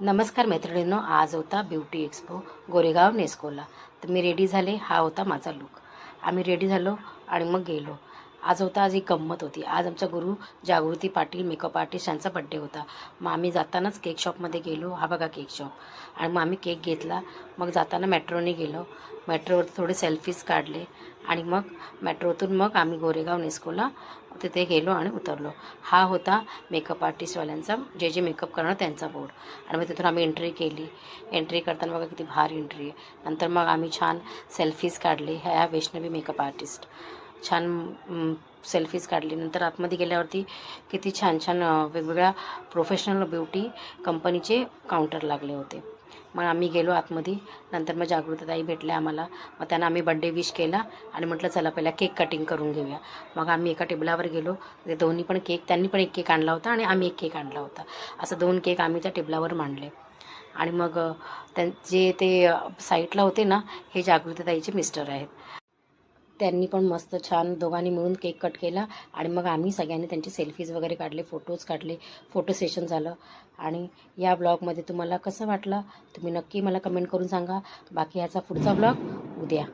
नमस्कार मैत्रिणींनो आज होता ब्युटी एक्सपो गोरेगाव नेस्कोला. तर मी रेडी झाले हा होता माझा लुक आम्ही रेडी झालो आणि मग गेलो. आज होता आज एक गंमत होती. आज आमचा गुरु जागृती पाटील मेकअप आर्टिस्ट यांचा बड्डे होता. मग आम्ही जातानाच केक शॉपमध्ये गेलो. हा बघा केक शॉप आणि मग आम्ही केक घेतला. मग जाताना मेट्रोने गेलो. मेट्रोवर थोडे सेल्फीज काढले. आणि मग मेट्रोतून मग आम्ही गोरेगाव नेस्कोला तिथे गेलो आणि उतरलो. हा होता मेकअप आर्टिस्टवाल्यांचा जे जे मेकअप करणार त्यांचा बोर्ड आणि मग तिथून आम्ही एंट्री केली. एंट्री करताना बघा किती भारी एंट्री आहे. नंतर मग आम्ही छान सेल्फीज काढले. ह्या वैष्णवी मेकअप आर्टिस्ट. छान सेल्फीज काढली. नंतर आतमध्ये गेल्यावरती किती छान छान वेगवेगळ्या प्रोफेशनल ब्युटी कंपनीचे काउंटर लागले होते. मग आम्ही गेलो आतमध्ये. नंतर मग जागृतताई भेटल्या आम्हाला. मग त्यांना आम्ही बड्डे विश केला आणि म्हटलं चला पहिला केक कटिंग करून घेऊया. मग आम्ही एका टेबलावर गेलो. ते दोन्ही पण केक त्यांनी पण एक केक आणला होता आणि आम्ही एक केक आणला होता. असं दोन केक आम्ही त्या टेबलावर मांडले. आणि मग त्यां जे ते साईटला होते ना हे जागृतताईचे मिस्टर आहेत. त्यांनी पण मस्त छान दोघांनी मिळून केक कट केला. आणि मग आम्ही सगळ्यांनी त्यांचे सेल्फीज वगैरे काढले फोटोज काढले फोटो सेशन झालं. आणि या ब्लॉगमध्ये तुम्हाला कसं वाटलं? तुम्ही नक्की मला कमेंट करून सांगा. बाकी ह्याचा पुढचा ब्लॉग उद्या.